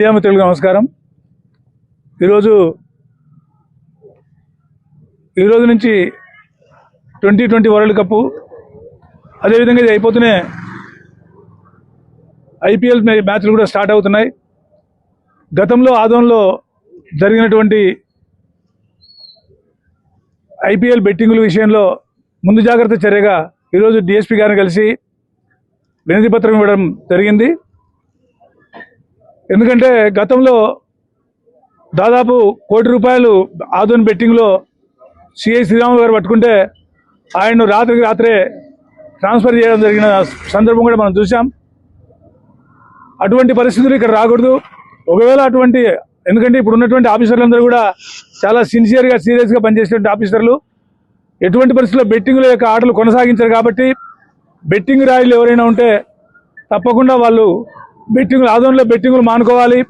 తెలుగు నమస్కారం. ఈరోజు ఈరోజు నుంచి ట్వంటీ ట్వంటీ వరల్డ్ కప్ అదేవిధంగా ఇది అయిపోతూనే ఐపీఎల్ మ్యాచ్లు కూడా స్టార్ట్ అవుతున్నాయి. గతంలో ఆదంలో జరిగినటువంటి ఐపీఎల్ బెట్టింగుల విషయంలో ముందు జాగ్రత్త చర్యగా ఈరోజు డిఎస్పీ గారిని కలిసి వినతి పత్రం ఇవ్వడం జరిగింది. ఎందుకంటే గతంలో దాదాపు కోటి రూపాయలు ఆదోని బెట్టింగ్లో సిఐ శ్రీరాములు గారు పట్టుకుంటే ఆయన్ను రాత్రికి రాత్రే ట్రాన్స్ఫర్ చేయడం జరిగిన సందర్భం కూడా మనం చూసాం అటువంటి పరిస్థితులు ఇక్కడ రాకూడదు. ఒకవేళ అటువంటి ఎందుకంటే ఇప్పుడు ఉన్నటువంటి ఆఫీసర్లందరూ కూడా చాలా సిన్సియర్గా సీరియస్గా పనిచేసేటువంటి ఆఫీసర్లు. ఎటువంటి పరిస్థితుల్లో బెట్టింగ్ల యొక్క ఆటలు కొనసాగించారు కాబట్టి బెట్టింగ్ రాయిలు ఎవరైనా ఉంటే తప్పకుండా వాళ్ళు బెట్టింగ్లు ఆదోన్లో బెట్టింగ్లు మానుకోవాలి.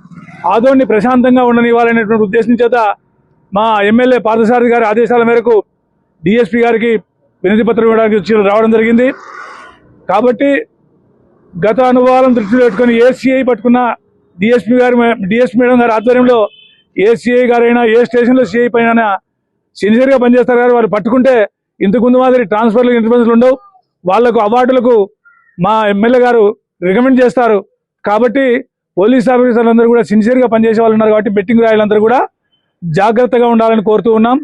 ఆదోన్ని ప్రశాంతంగా ఉండనివ్వాలనేటువంటి ఉద్దేశం చేత మా ఎమ్మెల్యే పార్థసారథి గారి ఆదేశాల మేరకు డిఎస్పీ గారికి వినతి పత్రం ఇవ్వడానికి వచ్చి రావడం జరిగింది. కాబట్టి గత అనుభవాలను దృష్టిలో పెట్టుకొని ఏసీఐ పట్టుకున్న డిఎస్పీ గారి డిఎస్పీ మేడం గారి ఆధ్వర్యంలో ఏసీఐ గారైనా ఏ స్టేషన్లో సిఐ పైన సిన్సియర్గా పనిచేస్తారు గారు వాళ్ళు పట్టుకుంటే ఇంతకుముందు మాదిరి ట్రాన్స్ఫర్లు ఇంటర్వెన్స్లు ఉండవు. వాళ్ళకు అవార్డులకు మా ఎమ్మెల్యే గారు రికమెండ్ చేస్తారు. కాబట్టి పోలీస్ ఆఫీసర్లు అందరూ కూడా సిన్సియర్గా పనిచేసే వాళ్ళు ఉన్నారు కాబట్టి బెట్టింగ్ రాయలందరూ కూడా జాగ్రత్తగా ఉండాలని కోరుతూ ఉన్నాం.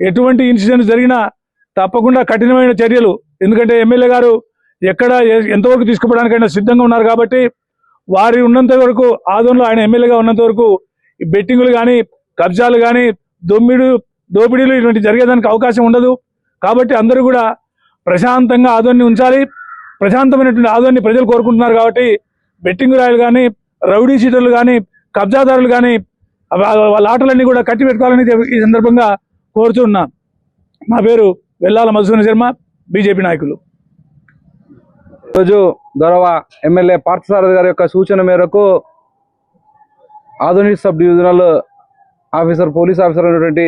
ఎటువంటి ఇన్సిడెంట్ జరిగినా తప్పకుండా కఠినమైన చర్యలు ఎందుకంటే ఎమ్మెల్యే గారు ఎక్కడ ఎంతవరకు తీసుకుపోవడానికైనా సిద్ధంగా ఉన్నారు కాబట్టి వారి ఉన్నంత వరకు ఆదంలో ఆయన ఎమ్మెల్యేగా ఉన్నంత వరకు ఈ బెట్టింగులు కానీ కబ్జాలు కానీ దొమ్మిడు దోపిడీలు ఇటువంటి జరిగేదానికి అవకాశం ఉండదు. కాబట్టి అందరూ కూడా ప్రశాంతంగా ఆదోన్ని ఉంచాలి. ప్రశాంతమైనటువంటి ఆదోన్ని ప్రజలు కోరుకుంటున్నారు కాబట్టి బెట్టింగ్ రాయలు కానీ రౌడీ సీటర్లు కానీ కబ్జాదారులు కానీ వాళ్ళ ఆటలన్నీ కూడా కట్టి పెట్టుకోవాలని ఈ సందర్భంగా కోరుతున్నా నా పేరు వెల్లాల మధుసూన శర్మ బీజేపీ నాయకులు. ఈరోజు గౌరవ ఎమ్మెల్యే పార్థసారథి గారి యొక్క సూచన మేరకు ఆధునిక sub divisional officer police officer అయినటువంటి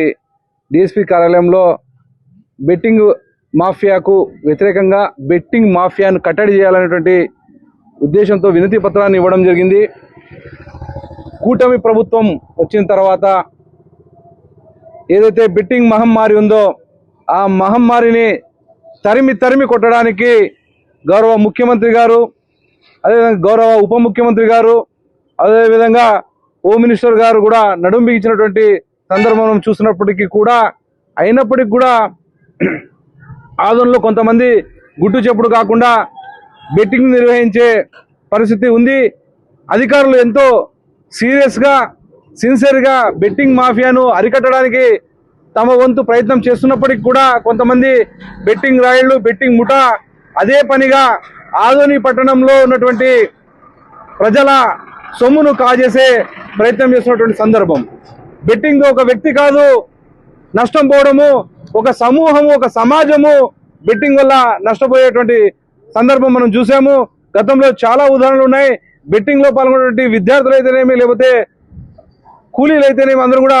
డిఎస్పీ కార్యాలయంలో బెట్టింగ్ మాఫియాకు వ్యతిరేకంగా బెట్టింగ్ మాఫియాను కట్టడి చేయాలనేటువంటి ఉద్దేశంతో వినతి పత్రాన్ని ఇవ్వడం జరిగింది. కూటమి ప్రభుత్వం వచ్చిన తర్వాత ఏదైతే బెట్టింగ్ మహమ్మారి ఉందో ఆ మహమ్మారిని తరిమి తరిమి కొట్టడానికి గౌరవ ముఖ్యమంత్రి గారు అదేవిధంగా గౌరవ ఉప ముఖ్యమంత్రి గారు అదేవిధంగా హోమ్ మినిస్టర్ గారు కూడా నడుం బిగించినటువంటి సందర్భం చూసినప్పటికీ కూడా అయినప్పటికీ కూడా ఆదంలో కొంతమంది గుట్టు చెప్పుడు కాకుండా బెట్టింగ్ నిర్వహించే పరిస్థితి ఉంది. అధికారులు ఎంతో సీరియస్గా సిన్సియర్గా బెట్టింగ్ మాఫియాను అరికట్టడానికి తమ వంతు ప్రయత్నం చేస్తున్నప్పటికీ కూడా కొంతమంది బెట్టింగ్ రాయిళ్ళు బెట్టింగ్ ముఠా అదే పనిగా ఆదోని పట్టణంలో ఉన్నటువంటి ప్రజల సొమ్మును కాజేసే ప్రయత్నం చేస్తున్నటువంటి సందర్భం. బెట్టింగ్ ఒక వ్యక్తి కాదు నష్టం పోవడము ఒక సమూహము ఒక సమాజము బెట్టింగ్ వల్ల నష్టపోయేటువంటి సందర్భం మనం చూసాము. గతంలో చాలా ఉదాహరణలు ఉన్నాయి. బెట్టింగ్లో పాల్గొన్నటువంటి విద్యార్థులు అయితేనేమి లేకపోతే కూలీలు అయితేనేమి అందరూ కూడా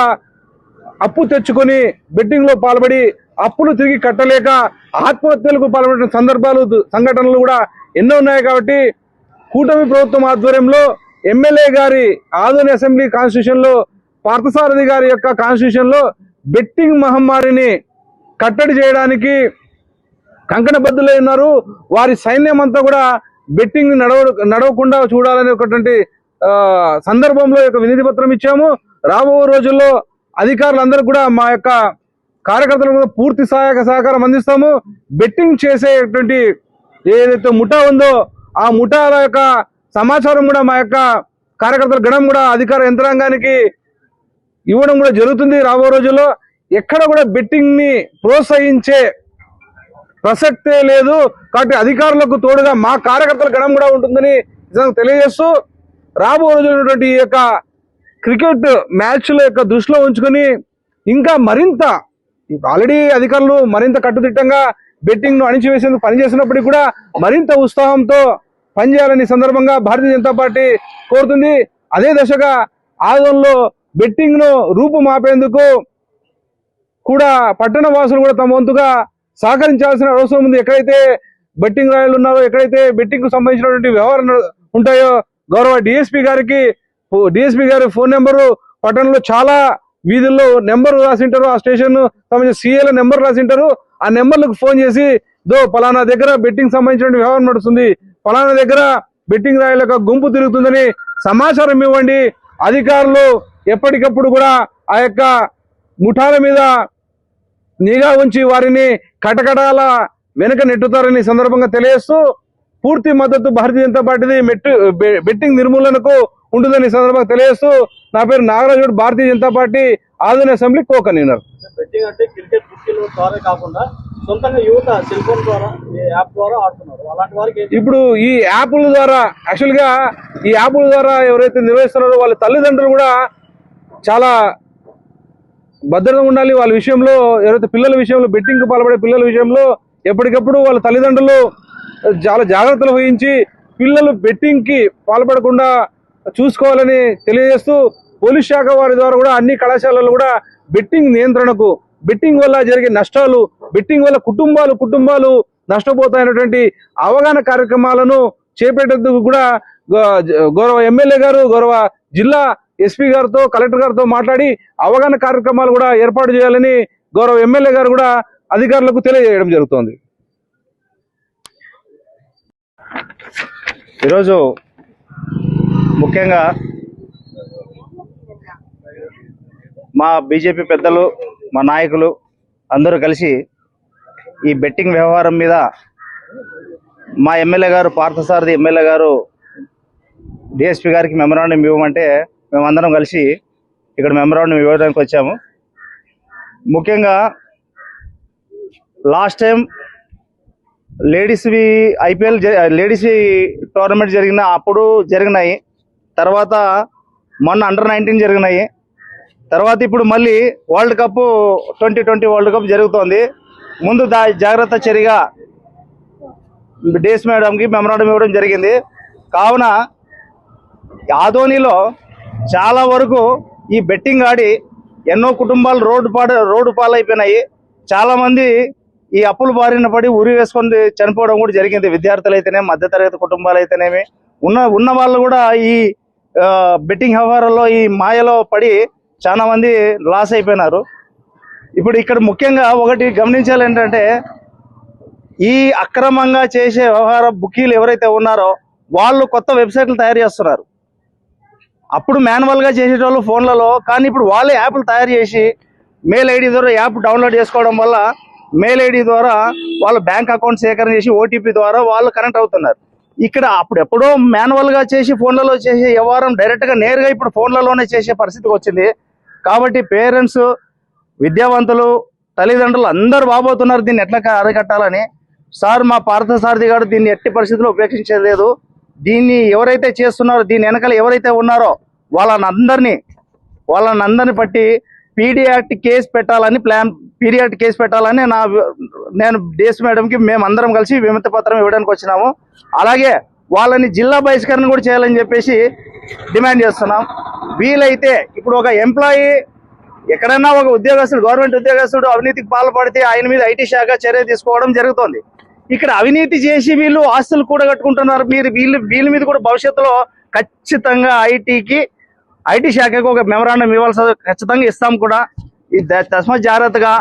అప్పు తెచ్చుకొని బెట్టింగ్లో పాల్పడి అప్పులు తిరిగి కట్టలేక ఆత్మహత్యలకు పాల్పడిన సందర్భాలు సంఘటనలు కూడా ఎన్నో ఉన్నాయి కాబట్టి కూటమి ప్రభుత్వం ఆధ్వర్యంలో ఎమ్మెల్యే గారి ఆదోని అసెంబ్లీ కాన్స్టిట్యూషన్లో పార్థసారథి గారి యొక్క కాన్స్టిట్యూషన్లో బెట్టింగ్ మహమ్మారిని కట్టడి చేయడానికి కంకణ బద్దులై ఉన్నారు. వారి సైన్యం అంతా కూడా బెట్టింగ్ నడవ నడవకుండా చూడాలనే ఒకటువంటి సందర్భంలో యొక్క వినతి పత్రం ఇచ్చాము. రాబో రోజుల్లో అధికారులందరూ కూడా మా యొక్క కార్యకర్తలకు పూర్తి సహాయక సహకారం అందిస్తాము. బెట్టింగ్ చేసేటువంటి ఏదైతే ముఠా ఉందో ఆ ముఠాల యొక్క సమాచారం కూడా మా యొక్క కార్యకర్తల గణం కూడా అధికార యంత్రాంగానికి ఇవ్వడం కూడా జరుగుతుంది రాబో రోజుల్లో. ఎక్కడ కూడా బెట్టింగ్ని ప్రోత్సహించే ప్రసక్తే లేదు కాబట్టి అధికారులకు తోడుగా మా కార్యకర్తల గణం కూడా ఉంటుందని నిజంగా తెలియజేస్తూ రాబో రోజులైనటువంటి ఈ యొక్క క్రికెట్ మ్యాచ్ల యొక్క దృష్టిలో ఉంచుకొని ఇంకా మరింత ఆల్రెడీ అధికారులు మరింత కట్టుదిట్టంగా బెట్టింగ్ను అణిచివేసేందుకు పనిచేసినప్పటికీ కూడా మరింత ఉత్సాహంతో పనిచేయాలని సందర్భంగా భారతీయ జనతా పార్టీ కోరుతుంది. అదే దశగా ఆదంలో బెట్టింగ్ను రూపుమాపేందుకు కూడా పట్టణ వాసులు కూడా తమ వంతుగా సహకరించాల్సిన అవసరం ఉంది. ఎక్కడైతే బెట్టింగ్ రాయలు ఉన్నారో ఎక్కడైతే బెట్టింగ్కు సంబంధించినటువంటి వ్యవహారం ఉంటాయో గౌరవ డిఎస్పీ గారికి డిఎస్పీ గారి ఫోన్ నెంబరు పట్టణంలో చాలా వీధుల్లో నెంబర్ రాసింటారు. ఆ స్టేషన్ సంబంధించిన సీఏల నెంబర్ రాసింటారు. ఆ నెంబర్లకు ఫోన్ చేసి దో పలానా దగ్గర బెట్టింగ్ సంబంధించిన వ్యవహారం నడుస్తుంది. పలానా దగ్గర బెట్టింగ్ రాయల యొక్క గుంపు తిరుగుతుందని సమాచారం ఇవ్వండి. అధికారులు ఎప్పటికప్పుడు కూడా ఆ యొక్క ముఠాల మీద నిఘా ఉంచి వారిని కటకటాల వెనుక నెట్టుతారని సందర్భంగా తెలియజేస్తూ పూర్తి మద్దతు భారతీయ జనతా పార్టీది మెట్టు బెట్టింగ్ నిర్మూలనకు ఉంటుందని సందర్భంగా తెలియజేస్తూ నా పేరు నాగరాజు భారతీయ జనతా పార్టీ ఆధునిక అసెంబ్లీ కో కన్వీనర్? ఇప్పుడు ఈ యాప్ల ద్వారా యాక్చువల్గా ఈ యాప్ల ద్వారా ఎవరైతే నిర్వహిస్తున్నారో వాళ్ళ తల్లిదండ్రులు కూడా చాలా భద్రత ఉండాలి. వాళ్ళ విషయంలో ఎవరైతే పిల్లల విషయంలో బెట్టింగ్కి పాల్పడే పిల్లల విషయంలో ఎప్పటికప్పుడు వాళ్ళ తల్లిదండ్రులు చాలా జాగ్రత్తలు వహించి పిల్లలు బెట్టింగ్కి పాల్పడకుండా చూసుకోవాలని తెలియజేస్తూ పోలీస్ శాఖ వారి ద్వారా కూడా అన్ని కళాశాలలు కూడా బెట్టింగ్ నియంత్రణకు బెట్టింగ్ వల్ల జరిగే నష్టాలు బెట్టింగ్ వల్ల కుటుంబాలు కుటుంబాలు నష్టపోతాయన్నటువంటి అవగాహన కార్యక్రమాలను చేపట్టేందుకు కూడా గౌరవ ఎమ్మెల్యే గారు గౌరవ జిల్లా ఎస్పీ గారితో కలెక్టర్ గారితో మాట్లాడి అవగాహన కార్యక్రమాలు కూడా ఏర్పాటు చేయాలని గౌరవ ఎమ్మెల్యే గారు కూడా అధికారులకు తెలియజేయడం జరుగుతోంది. ఈరోజు ముఖ్యంగా మా బీజేపీ పెద్దలు మా నాయకులు అందరూ కలిసి ఈ బెట్టింగ్ వ్యవహారం మీద మా ఎమ్మెల్యే గారు పార్థసారథి ఎమ్మెల్యే గారు డిఎస్పీ గారికి మెమరాండం ఇవ్వమంటే మేమందరం కలిసి ఇక్కడ మెమరాండం ఇవ్వడానికి వచ్చాము. ముఖ్యంగా లాస్ట్ టైం లేడీస్వి ఐపీఎల్ లేడీస్ టోర్నమెంట్ జరిగిన అప్పుడు జరిగినాయి. తర్వాత మొన్న అండర్ నైన్టీన్ జరిగినాయి. తర్వాత ఇప్పుడు మళ్ళీ world cup twenty twenty world cup జరుగుతోంది. ముందు దా జాగ్రత్త చర్యగా డేస్ మేడంకి మెమరాండం ఇవ్వడం జరిగింది. కావున ఆధోనిలో చాలా వరకు ఈ బెట్టింగ్ ఆడి ఎన్నో కుటుంబాలు రోడ్డు పాడ రోడ్డు పాలైపోయినాయి. చాలా మంది ఈ అప్పులు బారిన పడి ఉరి వేసుకొని చనిపోవడం కూడా జరిగింది. విద్యార్థులైతేనే మధ్యతరగతి కుటుంబాలు అయితేనేమి ఉన్న ఉన్న వాళ్ళు కూడా ఈ బెట్టింగ్ వ్యవహారంలో ఈ మాయలో పడి చాలా మంది లాస్ అయిపోయినారు. ఇప్పుడు ఇక్కడ ముఖ్యంగా ఒకటి గమనించాలి ఏంటంటే ఈ అక్రమంగా చేసే వ్యవహార బుకీలు ఎవరైతే ఉన్నారో వాళ్ళు కొత్త వెబ్సైట్లు తయారు చేస్తున్నారు. అప్పుడు మాన్యువల్గా చేసేటోళ్ళు ఫోన్లలో కానీ ఇప్పుడు వాళ్ళే యాప్లు తయారు చేసి మెయిల్ ఐడి ద్వారా యాప్ డౌన్లోడ్ చేసుకోవడం వల్ల మెయిల్ ఐడి ద్వారా వాళ్ళ బ్యాంక్ అకౌంట్ సేకరణ చేసి ఓటీపీ ద్వారా వాళ్ళు కనెక్ట్ అవుతున్నారు. ఇక్కడ అప్పుడు ఎప్పుడో మాన్యువల్గా చేసి ఫోన్లలో చేసే వ్యవహారం డైరెక్ట్గా నేరుగా ఇప్పుడు ఫోన్లలోనే చేసే పరిస్థితికి వచ్చింది. కాబట్టి పేరెంట్స్ విద్యావంతులు తల్లిదండ్రులు అందరూ బాబోతున్నారు దీన్ని ఎట్లా అరికట్టాలని. సార్ మా పార్థసారథి గారు దీన్ని ఎట్టి పరిస్థితుల్లో ఉపేక్షించలేదు. దీన్ని ఎవరైతే చేస్తున్నారో దీని వెనకాల ఎవరైతే ఉన్నారో వాళ్ళని అందరినీ వాళ్ళని అందరిని పట్టి పీడియాట్ కేసు పెట్టాలని plan P D act case పెట్టాలని నా నేను డేస్ మేడంకి మేము అందరం కలిసి విమతి పత్రం ఇవ్వడానికి వచ్చినాము. అలాగే వాళ్ళని జిల్లా బహిష్కరణ కూడా చేయాలని చెప్పేసి డిమాండ్ చేస్తున్నాం. వీలైతే ఇప్పుడు ఒక ఎంప్లాయీ ఎక్కడైనా ఒక ఉద్యోగస్తుడు గవర్నమెంట్ ఉద్యోగస్తుడు అవినీతికి పాల్పడితే ఆయన మీద ఐటీ శాఖ చర్య తీసుకోవడం జరుగుతోంది. ఇక్కడ అవినీతి చేసి వీళ్ళు ఆస్తులు కూడా కట్టుకుంటున్నారు మీరు వీళ్ళు వీళ్ళ మీద కూడా భవిష్యత్తులో ఖచ్చితంగా ఐటీకి ఐటీ శాఖకు ఒక మెమరాండం ఇవ్వాల్సి ఖచ్చితంగా ఇస్తాం కూడా. ఈ జాగ్రత్తగా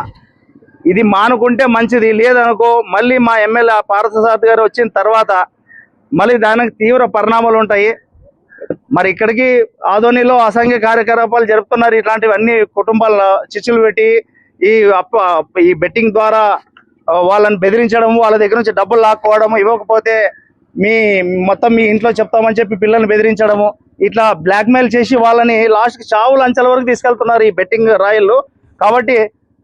ఇది మానుకుంటే మంచిది. లేదనుకో మళ్ళీ మా ఎమ్మెల్యే పార్థసారథి గారు వచ్చిన తర్వాత మళ్ళీ దానికి తీవ్ర పరిణామాలు ఉంటాయి. మరి ఇక్కడికి ఆధోనిలో అసంఖ్య కార్యకలాపాలు జరుపుతున్నారు. ఇట్లాంటివన్నీ కుటుంబాల చిచ్చులు పెట్టి ఈ అప్ప ఈ బెట్టింగ్ ద్వారా వాళ్ళని బెదిరించడం వాళ్ళ దగ్గర నుంచి డబ్బులు లాక్కోవడం ఇవ్వకపోతే మీ మొత్తం మీ ఇంట్లో చెప్తామని చెప్పి పిల్లల్ని బెదిరించడము ఇట్లా బ్లాక్మెయిల్ చేసి వాళ్ళని లాస్ట్ చావులు అంచెల వరకు తీసుకెళ్తున్నారు ఈ బెట్టింగ్ రాయలు కాబట్టి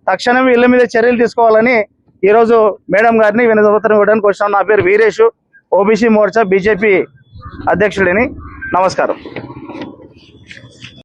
తక్షణం వీళ్ళ మీద చర్యలు తీసుకోవాలని ఈరోజు మేడం గారిని వినతిపత్రం ఇవ్వడానికి వచ్చాను. నా పేరు వీరేష్. ఓబీసీ మోర్చా బీజేపీ అధ్యక్షుడిని. నమస్కారం.